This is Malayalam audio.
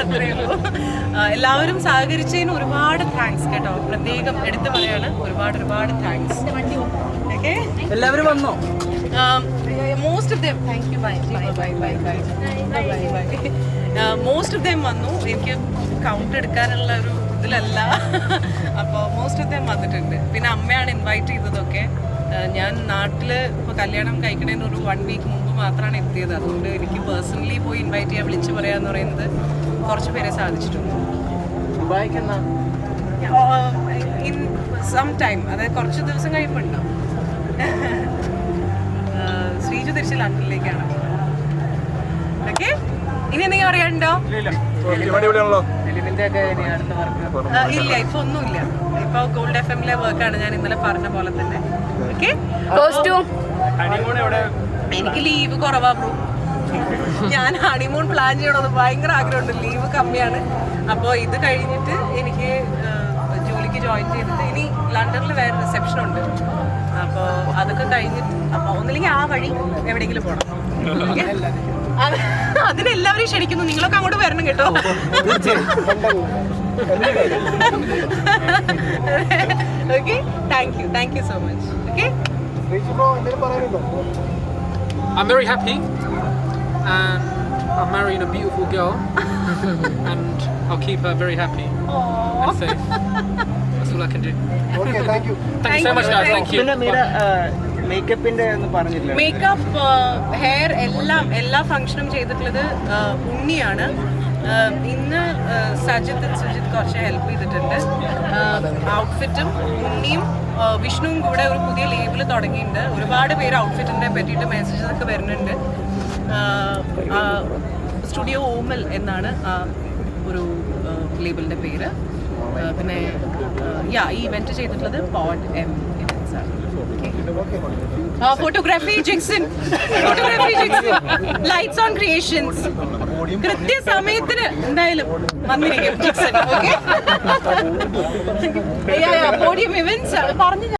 അത്രയേ ഉള്ളൂ. എല്ലാവരും സഹകരിച്ചതിന് ഒരുപാട് താങ്ക്സ് കേട്ടോ. പ്രത്യേകം എടുത്തു പറയാണ്. ഒരുപാട് ഒരുപാട് താങ്ക്സ് ഓക്കെ എല്ലാവരും വന്നോ? Most of them thank you bye bye bye bye bye bye bye most of them വന്നു. എനിക്ക് കൗണ്ട് എടുക്കാനുള്ള ഒരു ഇതിലല്ല. അപ്പോൾ മോസ്റ്റ് ഓഫ് ദം വന്നിട്ടുണ്ട്. പിന്നെ അമ്മയാണ് ഇൻവൈറ്റ് ചെയ്തതൊക്കെ. ഞാൻ നാട്ടിൽ ഇപ്പോൾ കല്യാണം കഴിക്കണതിന് ഒരു വൺ വീക്ക് മുമ്പ് മാത്രമാണ് എത്തിയത്. അതുകൊണ്ട് എനിക്ക് പേഴ്സണലി പോയി ഇൻവൈറ്റ് ചെയ്യാൻ വിളിച്ച് പറയാന്ന് പറയുന്നത് കുറച്ച് പേരെ സാധിച്ചിട്ടുണ്ട്. ഇൻ സം ടൈം അതായത് കുറച്ച് ദിവസം കഴിയുമ്പോൾ ഉണ്ടാവും ശ്രീജു തിരിച്ച് ലണ്ടനിലേക്കാണ്. ഓക്കെ ഇനി എന്തെങ്കിലും പറയാനുണ്ടോ? ഫിലിമിന്റെ ഇനി അടുത്ത വർക്ക് ഇല്ല ഇപ്പൊ ഒന്നുമില്ല. ഇപ്പൊ ഗോൾഡ് എഫ് എമ്മിലെ വർക്കാണ് ഞാൻ ഇന്നലെ പറഞ്ഞ പോലെ തന്നെ. ഓക്കെ കോസ്റ്റ്യൂം എനിക്ക് ലീവ് കുറവാ ബ്രോ ഞാൻ ഹണിമൂൺ പ്ലാൻ ചെയ്യണമെന്ന് ഭയങ്കര ആഗ്രഹമുണ്ട്. ലീവ് കമ്മിയാണ്. അപ്പോൾ ഇത് കഴിഞ്ഞിട്ട് എനിക്ക് ആഹ്, ജോലിക്ക് ജോയിൻ ചെയ്തിട്ട് ഇനി ലണ്ടനിൽ വേറെ റിസപ്ഷൻ ഉണ്ട്. അപ്പോൾ അതൊക്കെ കഴിഞ്ഞിട്ട് അപ്പോൾ ഒന്നില്ലെങ്കിൽ ആ വഴി എവിടെയെങ്കിലും പോകണം അതിനെല്ലാവരും ക്ഷണിക്കുന്നു നിങ്ങളൊക്കെ അങ്ങോട്ട് വരണം കേട്ടോ okay thank you thank you so much okay I'm very happy, and I'm marrying a beautiful girl, and I'll keep her very happy Aww. and safe. That's all I can do. Okay, Thank you thank, thank you so much, guys. Thank you. Meera മേക്കപ്പിന്റെ makeup hair എല്ലാം എല്ലാ ഫംഗ്ഷനും ചെയ്തിട്ടുള്ളത് ഉണ്ണിയാണ്. ആ, ഇന്ന് സജിത്ത് സുജിത്ത് കുറച്ച് ഹെൽപ്പ് ചെയ്തിട്ടുണ്ട്. ഔട്ട്ഫിറ്റും ഉണ്ണിയും വിഷ്ണുവും കൂടെ ഒരു പുതിയ ലേബിൾ തുടങ്ങിയിട്ടുണ്ട്. ഒരുപാട് പേര് ഔട്ട്ഫിറ്റിനെ പറ്റിയിട്ട് മെസ്സേജസ് ഒക്കെ വരുന്നുണ്ട്. സ്റ്റുഡിയോ ഓമൽ എന്നാണ് ഒരു ലേബിളിന്റെ പേര്. പിന്നെ യാ ഈ ഇവന്റ് ചെയ്തിട്ടുള്ളത് pod M photography Jixon photography Jixon lights on creations കൃത്യസമയത്തിന് എന്തായാലും വന്നിരിക്കും ജിക്സൺ ഓക്കെ പോഡിയം ഇവന്റ്സ് പറഞ്ഞു